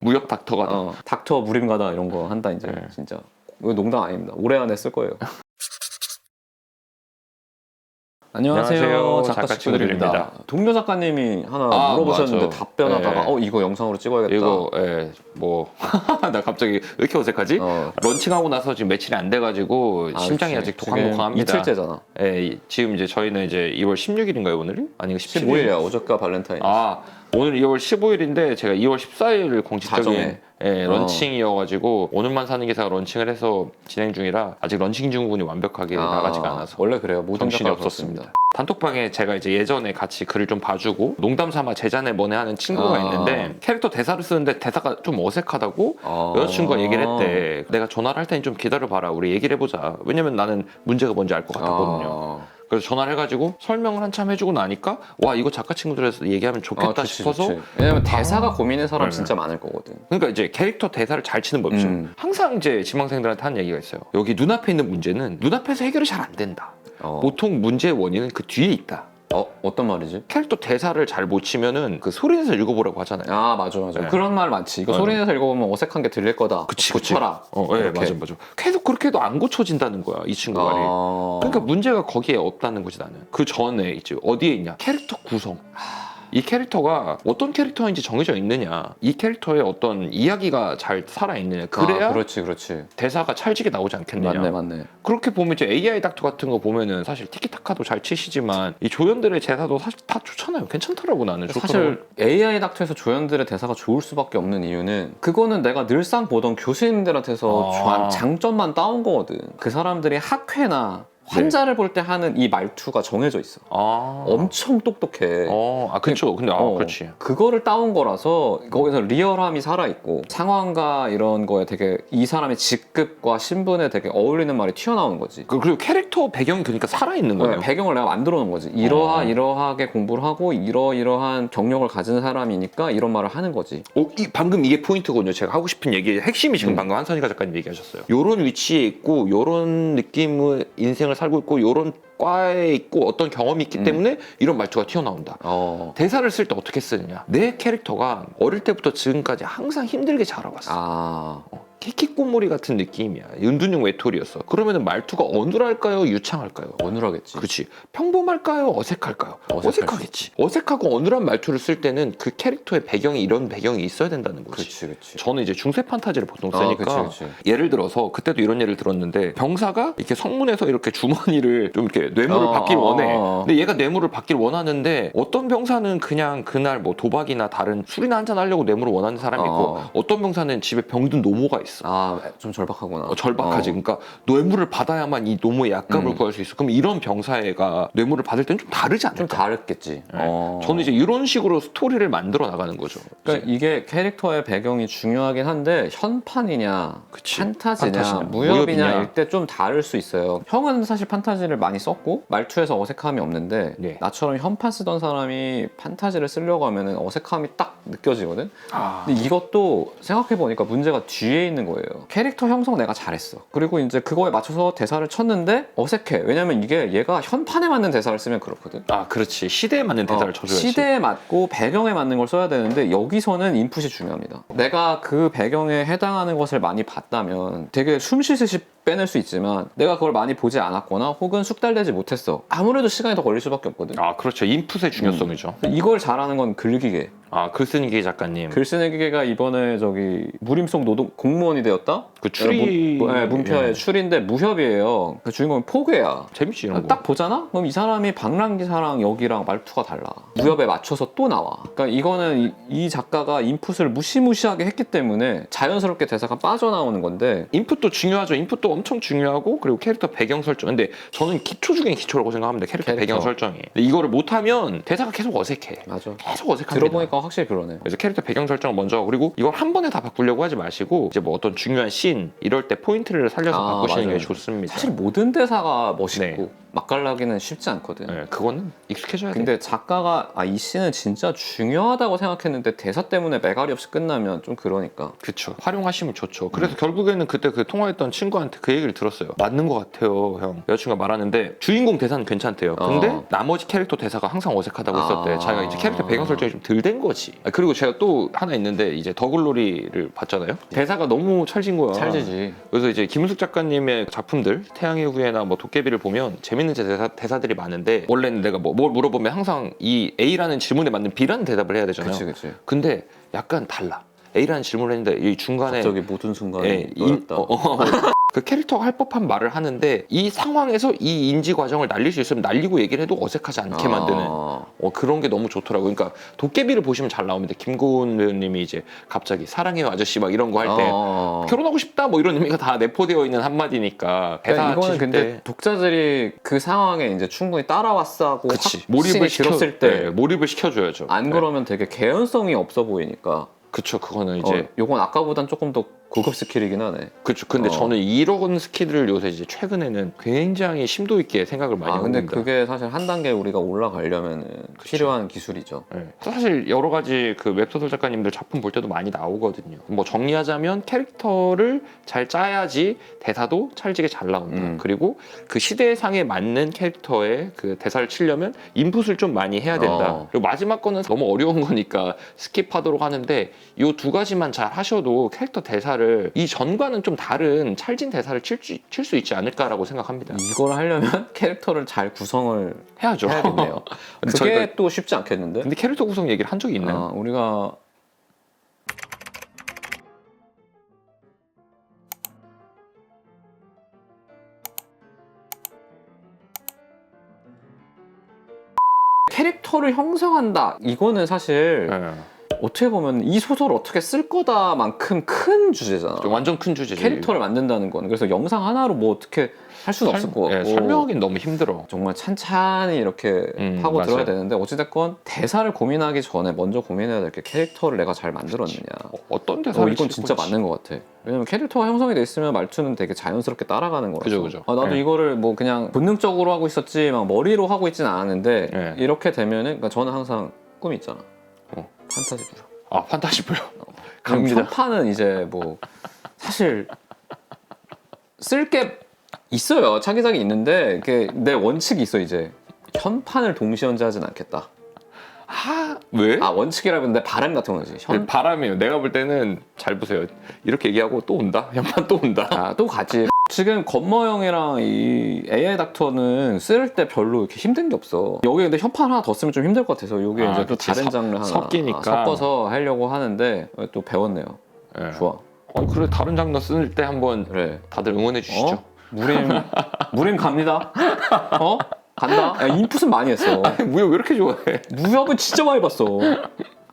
무역 닥터가 어, 닥터 무림가다 이런 거 한다 이제 네. 진짜 이거 농담 아닙니다. 올해 안에 쓸 거예요. 안녕하세요. 안녕하세요. 작가 작가 친구들입니다. 친구들입니다. 동료 작가님이 하나 아, 물어보셨는데 맞아. 답변하다가 네. 어 이거 영상으로 찍어야겠다. 이거 예, 뭐나 갑자기 왜 이렇게 어색하지? 어. 런칭하고 나서 지금 며칠이 안 돼가지고 아, 심장이 그치. 아직 독한독한합니다. 이틀째잖아. 예, 이- 지금 이제 저희는 이제 2월 16일인가요 오늘이? 아니 17일. 15일이야. 어저께 발렌타인. 아 오늘 2월 15일인데 제가 2월 14일 공식적인. 예, 어. 런칭이어가지고 오늘만 사는 기사가 런칭을 해서 진행 중이라 아직 런칭 증후군이 완벽하게 아, 나가지가 않아서 원래 그래요. 모든 정신이 작가가 없었습니다. 그렇습니다. 단톡방에 제가 이제 예전에 같이 글을 좀 봐주고 농담 삼아 제자네 뭐네 하는 친구가 아. 있는데 캐릭터 대사를 쓰는데 대사가 좀 어색하다고 아. 여자친구가 얘기를 했대. 내가 전화를 할 테니 좀 기다려봐라. 우리 얘기를 해보자. 왜냐면 나는 문제가 뭔지 알 것 같았거든요. 아. 그래서 전화를 해가지고 설명을 한참 해주고 나니까 와 이거 작가 친구들에서 얘기하면 좋겠다 아, 좋지, 싶어서 좋지. 왜냐면 대사가 고민인 사람 네. 진짜 많을 거거든. 그러니까 이제 캐릭터 대사를 잘 치는 법이죠. 음. 항상 이제 지망생들한테 하는 얘기가 있어요. 여기 눈앞에 있는 문제는 눈앞에서 해결이 잘 안 된다. 어. 보통 문제의 원인은 그 뒤에 있다. 어, 어떤 말이지? 캐릭터 대사를 잘 못 치면은 그 소리내서 읽어보라고 하잖아요. 아 맞아 맞아 네. 그런 말 많지 이거 네. 소리 내서 읽어보면 어색한 게 들릴 거다 그치, 그치. 고쳐라 어, 예, 이렇게. 맞아, 맞아. 계속 그렇게 해도 안 고쳐진다는 거야, 이 친구 말이. 아... 그러니까 문제가 거기에 없다는 거지 나는. 그 전에 있지 어디에 있냐? 캐릭터 구성. 이 캐릭터가 어떤 캐릭터인지 정해져 있느냐, 이 캐릭터의 어떤 이야기가 잘 살아 있느냐, 그래야 아, 그렇지 그렇지 대사가 찰지게 나오지 않겠느냐. 맞네 맞네 그렇게 보면 이제 AI 닥터 같은 거 보면은 사실 티키타카도 잘 치시지만 이 조연들의 대사도 사실 다 좋잖아요. 괜찮더라고 나는. 사실 AI 닥터에서 조연들의 대사가 좋을 수밖에 없는 이유는 그거는 내가 늘상 보던 교수님들한테서 아. 장- 장점만 따온 거거든 그 사람들이 학회나 환자를 볼 때 하는 이 말투가 정해져 있어 아, 엄청 똑똑해 어, 아 그렇죠. 근데 아, 어, 그렇지. 그거를 따온 거라서 거기서 리얼함이 살아있고 상황과 이런 거에 되게 이 사람의 직급과 신분에 되게 어울리는 말이 튀어나오는 거지 그- 그리고 캐릭터 배경이 그러니까 살아 있는 네, 거예요. 배경을 내가 만들어 놓은 거지 이러하 어. 이러하게 공부를 하고 이러이러한 경력을 가진 사람이니까 이런 말을 하는 거지 어, 이, 방금 이게 포인트거든요. 제가 하고 싶은 얘기 핵심이 지금 음. 방금 한선이가 작가님 얘기하셨어요. 요런 위치에 있고 요런 느낌의 인생을 살고 있고 요런 과에 있고 어떤 경험이 있기 음. 때문에 이런 말투가 튀어나온다. 어. 대사를 쓸 때 어떻게 쓰느냐? 내 캐릭터가 어릴 때부터 지금까지 항상 힘들게 자라왔어. 아 키키꼬모리 같은 느낌이야. 은둔형 외톨이였어. 그러면은 말투가 어눌할까요? 유창할까요? 어눌하겠지 그렇지. 평범할까요? 어색할까요? 어색할 어색하겠지. 어색하고 어눌한 말투를 쓸 때는 그 캐릭터의 배경이 이런 배경이 있어야 된다는 거지. 그렇지 그렇지 저는 이제 중세 판타지를 보통 아, 쓰니까 그치, 그치. 예를 들어서 그때도 이런 예를 들었는데 병사가 이렇게 성문에서 이렇게 주머니를 좀 이렇게 뇌물을 어, 받길 어, 원해. 어. 근데 얘가 뇌물을 받길 원하는데 어떤 병사는 그냥 그날 뭐 도박이나 다른 술이나 한잔 하려고 뇌물을 원하는 사람이 있고 어. 어떤 병사는 집에 병든 노모가 있어. 아 좀 절박하구나 어, 절박하지. 어. 그러니까 뇌물을 받아야만 이 노모의 약값을 음. 구할 수 있어. 그럼 이런 병사애가 뇌물을 받을 때는 좀 다르지 않을까? 좀 다르겠지 네. 어. 저는 이제 이런 식으로 스토리를 만들어 나가는 거죠. 그러니까 이게 캐릭터의 배경이 중요하긴 한데 현판이냐 그치. 판타지냐, 판타지냐, 무협이냐 무협이냐. 일때 좀 다를 수 있어요 형은 사실 판타지를 많이 썼고 말투에서 어색함이 없는데 네. 나처럼 현판 쓰던 사람이 판타지를 쓰려고 하면 어색함이 딱 느껴지거든 아, 근데 이것도 생각해 보니까 문제가 뒤에 있는 거예요 캐릭터 형성 내가 잘했어 그리고 이제 그거에 맞춰서 대사를 쳤는데 어색해 왜냐면 이게 얘가 현판에 맞는 대사를 쓰면 그렇거든 아, 그렇지. 시대에 맞는 대사를 어, 쳐줘야지. 시대에 맞고 배경에 맞는 걸 써야 되는데 여기서는 인풋이 중요합니다. 내가 그 배경에 해당하는 것을 많이 봤다면 되게 숨 쉬듯이 빼낼 수 있지만 내가 그걸 많이 보지 않았거나 혹은 숙달되지 못했어. 아무래도 시간이 더 걸릴 수밖에 없거든. 아, 그렇죠. 인풋의 중요성이죠. 이걸 잘하는 건 글기계. 아, 글쓴이기 작가님. 글 쓰는 기계가 이번에 저기 무림속 노동 공무원이 되었다. 그 추리. 문, 네, 문표의 예. 추리인데 무협이에요. 그 주인공은 포괴야. 재밌지, 이런 거. 딱 보잖아? 그럼 이 사람이 방랑기사랑 여기랑 말투가 달라. 무협에 맞춰서 또 나와. 그러니까 이거는 이, 이 작가가 인풋을 무시무시하게 했기 때문에 자연스럽게 대사가 빠져나오는 건데 인풋도 중요하죠. 인풋도 엄청 중요하고 그리고 캐릭터 배경 설정. 근데 저는 기초 중에 기초라고 생각합니다. 캐릭터, 캐릭터. 배경 설정이. 근데 이거를 못하면 대사가 계속 어색해. 맞아. 계속 어색합니다. 들어보니까 확실히 그러네. 그래서 캐릭터 배경 설정 먼저 그리고 이걸 한 번에 다 바꾸려고 하지 마시고 이제 뭐 어떤 중요한 씬 이럴 때 포인트를 살려서 아, 바꾸시는 맞아요. 게 좋습니다. 사실 모든 대사가 멋있고 네. 맛깔나기는 쉽지 않거든. 네, 그거는 익숙해져야 돼. 근데 작가가 아 이 씬은 진짜 중요하다고 생각했는데 대사 때문에 매갈이 없이 끝나면 좀 그러니까. 그쵸. 활용하시면 좋죠. 음. 그래서 결국에는 그때 그 통화했던 친구한테 그 얘기를 들었어요. 맞는 것 같아요, 형. 여자친구가 말하는데 주인공 대사는 괜찮대요. 근데 어. 나머지 캐릭터 대사가 항상 어색하다고 아. 했었대. 자기가 이제 캐릭터 배경 설정이 좀 덜 된 거지. 아, 그리고 제가 또 하나 있는데 이제 더글로리를 봤잖아요. 대사가 너무 찰진 거야. 찰지지. 그래서 이제 김은숙 작가님의 작품들 태양의 후예나 뭐 도깨비를 보면 재 밌는 대사, 대사들이 많은데 원래는 내가 뭐 뭘 물어보면 항상 이 A라는 질문에 맞는 B라는 대답을 해야 되잖아요. 그치 그치. 근데 약간 달라. A라는 질문을 했는데 이 중간에 갑자기 모든 순간에 예, 인- 놀았다. 어, 어. 그 캐릭터가 할 법한 말을 하는데 이 상황에서 이 인지 과정을 날릴 수 있으면 날리고 얘기를 해도 어색하지 않게 만드는 아. 어, 그런 게 너무 좋더라고요. 그러니까 도깨비를 보시면 잘 나옵니다. 김고은 배우님이 이제 갑자기 사랑해요 아저씨 막 이런 거 할때 어. 결혼하고 싶다 뭐 이런 의미가 다 내포되어 있는 한마디니까 그러니까 이거는 근데 때 독자들이 그 상황에 이제 충분히 따라왔다고 확신이 몰입을 들었을 때 네, 몰입을 시켜줘야죠. 안 네. 그러면 되게 개연성이 없어 보이니까 그쵸 그거는 이제 어, 요건 아까보단 조금 더 고급 스킬이긴 하네. 그쵸 근데 어. 저는 이런 스킬을 요새 이제 최근에는 굉장히 심도 있게 생각을 많이 아 근데. 그게 사실 한 단계 우리가 올라가려면 필요한 기술이죠. 네. 사실 여러 가지 그 웹소설 작가님들 작품 볼 때도 많이 나오거든요. 뭐 정리하자면 캐릭터를 잘 짜야지 대사도 찰지게 잘 나온다. 음. 그리고 그 시대상에 맞는 캐릭터의 그 대사를 치려면 인풋을 좀 많이 해야 된다. 어. 그리고 마지막 거는 너무 어려운 거니까 스킵하도록 하는데 이 두 가지만 잘 하셔도 캐릭터 대사를 이 전과는 좀 다른 찰진 대사를 칠수 있지 않을까라고 생각합니다. 이걸 하려면 캐릭터를 잘 구성을 해야죠. 해야겠네요. 그게 저희가 또 쉽지 않겠는데? 근데 캐릭터 구성 얘기를 한 적이 있나요? 아, 우리가 캐릭터를 형성한다. 이거는 사실 네. 어떻게 보면 이 소설을 어떻게 쓸 거다만큼 큰 주제잖아. 완전 큰 주제죠. 캐릭터를 만든다는 건 그래서 영상 하나로 뭐 어떻게 할 수는 없을 것 같고 예, 설명하기는 너무 힘들어. 정말 찬찬히 이렇게 음, 하고 들어야 맞아요. 되는데 어찌됐건 대사를 고민하기 전에 먼저 고민해야 될 게 캐릭터를 내가 잘 만들었느냐 어, 어떤 대사를 어, 이건 칠 진짜 건지. 맞는 것 같아 왜냐면 캐릭터가 형성이 돼 있으면 말투는 되게 자연스럽게 따라가는 거라서 그죠, 그죠. 아, 나도 네. 이거를 뭐 그냥 본능적으로 하고 있었지 막 머리로 하고 있진 않았는데 네. 이렇게 되면은 그러니까 저는 항상 꿈이 있잖아 어. 판타지 부여 아 판타지 보여. 그럼 갑니다. 현판은 이제 뭐 사실 쓸 게 있어요. 차기작이 있는데 그게 내 원칙이 있어 이제 현판을 동시 연재하진 않겠다. 아 왜? 아 원칙이라는데 바람 같은 거지. 현... 바람이에요. 내가 볼 때는 잘 보세요. 이렇게 얘기하고 또 온다. 연판 또 온다. 아 또 가지. 지금 건머형이랑 이 AI 닥터는 쓸 때 별로 이렇게 힘든 게 없어. 여기 근데 현판 하나 더 쓰면 좀 힘들 것 같아서 여기 아, 이제 또 그치. 다른 섞- 장르 하나 섞이니까. 아, 섞어서 하려고 하는데 또 배웠네요. 예. 좋아. 어 그래 다른 장르 쓸 때 한번 그래. 다들 응원해 주시죠. 어? 무림 무림 갑니다. 어? 간다. 야, 인풋은 많이 했어. 무역 왜 이렇게 좋아해? 무협은 진짜 많이 봤어.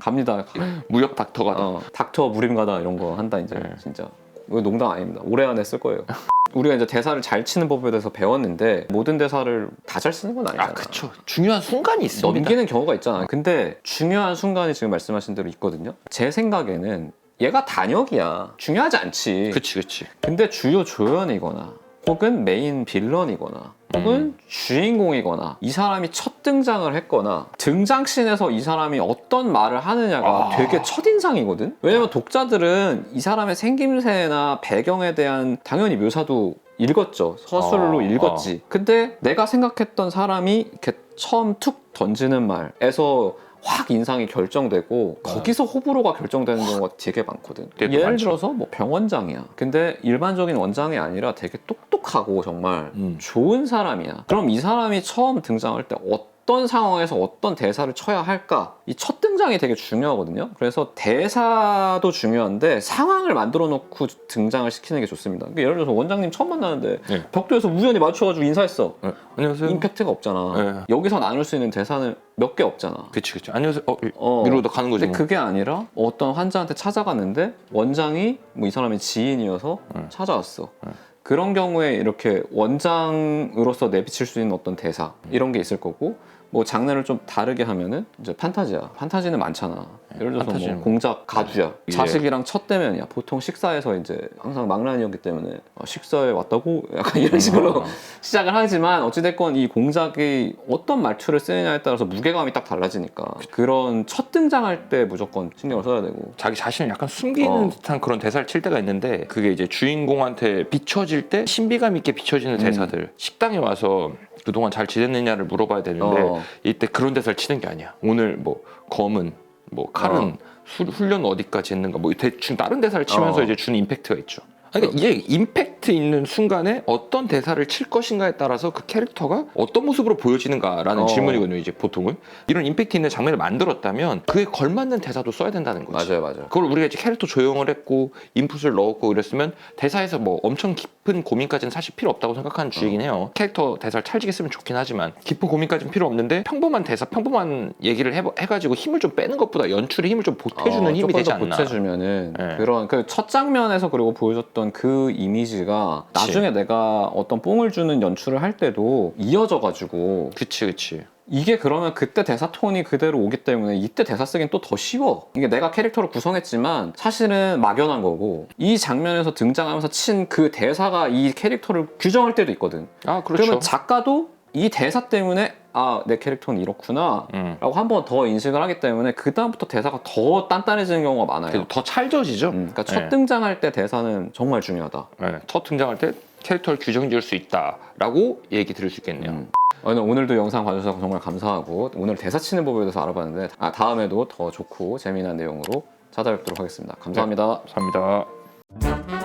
갑니다. 무역 닥터가 다. 어, 닥터 무림 가다 이런 거 한다 이제 네. 진짜. 이거 농담 아닙니다. 올해 안에 쓸 거예요. 우리가 이제 대사를 잘 치는 법에 대해서 배웠는데 모든 대사를 다 잘 쓰는 건 아니잖아. 아 그쵸. 중요한 순간이 있습니다. 넘기는 경우가 있잖아. 근데 중요한 순간이 지금 말씀하신 대로 있거든요. 제 생각에는 얘가 단역이야. 중요하지 않지. 그치 그치. 근데 주요 조연이거나 혹은 메인 빌런이거나 혹은 음. 주인공이거나 이 사람이 첫 등장을 했거나 등장씬에서 이 사람이 어떤 말을 하느냐가 아. 되게 첫인상이거든? 왜냐면 독자들은 이 사람의 생김새나 배경에 대한 당연히 묘사도 읽었죠. 서술로 아, 읽었지. 근데 내가 생각했던 사람이 이렇게 처음 툭 던지는 말에서 확 인상이 결정되고 거기서 호불호가 결정되는 경우가 되게 많거든. 되게 예를 많죠. 들어서 뭐 병원장이야. 근데 일반적인 원장이 아니라 되게 똑똑하고 정말 음. 좋은 사람이야. 그럼 이 사람이 처음 등장할 때 어떤 상황에서 어떤 대사를 쳐야 할까? 이 첫 등장이 되게 중요하거든요. 그래서 대사도 중요한데 상황을 만들어 놓고 등장을 시키는 게 좋습니다. 그러니까 예를 들어서 원장님 처음 만나는데 네. 벽도에서 우연히 마주쳐가지고 인사했어. 네. 안녕하세요. 임팩트가 없잖아. 네. 여기서 나눌 수 있는 대사는 몇 개 없잖아. 그치 그치. 안녕하세요. 어, 어. 이러다 가는 거지. 근데 뭐. 그게 아니라 어떤 환자한테 찾아갔는데 원장이 뭐 이 사람의 지인이어서 응. 찾아왔어. 응. 그런 경우에 이렇게 원장으로서 내비칠 수 있는 어떤 대사 이런 게 있을 거고 뭐 장르를 좀 다르게 하면은 이제 판타지야. 판타지는 많잖아. 예를 들어서 판타지는 뭐 공작 가주야. 예. 자식이랑 첫 대면이야. 보통 식사에서 이제 항상 망란이었기 때문에 어, 식사에 왔다고 약간 이런 식으로 어. 시작을 하지만 어찌됐건 이 공작이 어떤 말투를 쓰느냐에 따라서 무게감이 딱 달라지니까 그런 첫 등장할 때 무조건 신경을 써야 되고 자기 자신을 약간 숨기는 어. 듯한 그런 대사를 칠 때가 있는데 그게 이제 주인공한테 비춰질 때 신비감 있게 비춰지는 음. 대사들 식당에 와서 그동안 잘 지냈느냐를 물어봐야 되는데 어. 이때 그런 대사를 치는 게 아니야 오늘 뭐 검은 뭐 칼은 어. 수- 훈련 어디까지 했는가 뭐 대충 다른 대사를 치면서 어. 이제 주는 임팩트가 있죠 그러니까 이게 임팩트 있는 순간에 어떤 대사를 칠 것인가에 따라서 그 캐릭터가 어떤 모습으로 보여지는가라는 어. 질문이거든요 이제 보통은 이런 임팩트 있는 장면을 만들었다면 그에 걸맞는 대사도 써야 된다는 거지 맞아요, 맞아요. 그걸 우리가 이제 캐릭터 조형을 했고 인풋을 넣었고 이랬으면 대사에서 뭐 엄청 깊은 고민까지는 사실 필요 없다고 생각하는 주의긴 해요. 캐릭터 대사를 찰지게 쓰면 좋긴 하지만 깊은 고민까지는 필요 없는데 평범한 대사, 평범한 얘기를 해, 해가지고 힘을 좀 빼는 것보다 연출에 힘을 좀 보태주는 어, 힘이 되지 더 않나. 보태주면은 네. 그런 그 첫 장면에서 그리고 보여줬던 그 이미지가 그치. 나중에 내가 어떤 뽕을 주는 연출을 할 때도 이어져가지고 그치 그치. 이게 그러면 그때 대사 톤이 그대로 오기 때문에 이때 대사 쓰기는 또더 쉬워. 이게 내가 캐릭터를 구성했지만 사실은 막연한 거고 이 장면에서 등장하면서 친 그 대사가 이 캐릭터를 규정할 때도 있거든. 아 그렇죠. 그러면 작가도 이 대사 때문에 아 내 캐릭터는 이렇구나. 음. 라고 한 번 더 인식을 하기 때문에 그 다음부터 대사가 더 단단해지는 경우가 많아요. 더 찰져지죠. 음, 그러니까 첫 네. 등장할 때 대사는 정말 중요하다. 네, 첫 등장할 때 캐릭터를 규정 지을 수 있다라고 얘기 드릴 수 있겠네요. 음. 오늘 오늘도 영상 봐주셔서 정말 감사하고 오늘 대사 치는 법에 대해서 알아봤는데 아, 다음에도 더 좋고 재미난 내용으로 찾아뵙도록 하겠습니다. 감사합니다. 감사합니다.